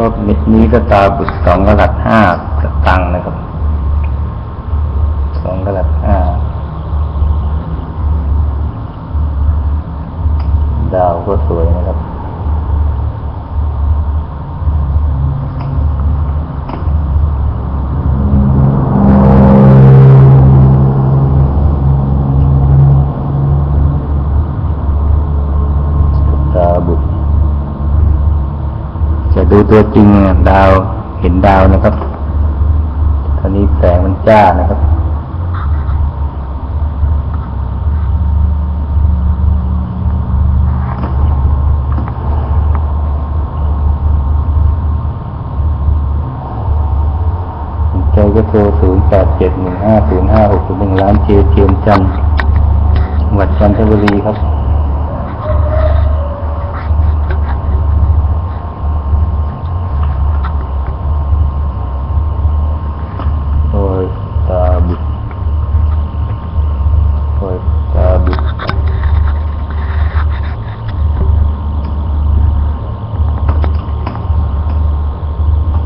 ก็นี้ก็ตาบุตรสองกระดับห้ากระตังนะครับสองกระดับห้าดาวก็สวยนะครับ ตาบุตร จะดูตัวจริงดาวเห็นดาวนะครับตอนนี้แสงมันจ้านะครับใจก็โทรศูนย์แปดเจ็ดหนึ่งห้าศูนย์ห้าหกหนึ่งล้านเจเทียมจันทร์จังหวัดจันทบุรีครับ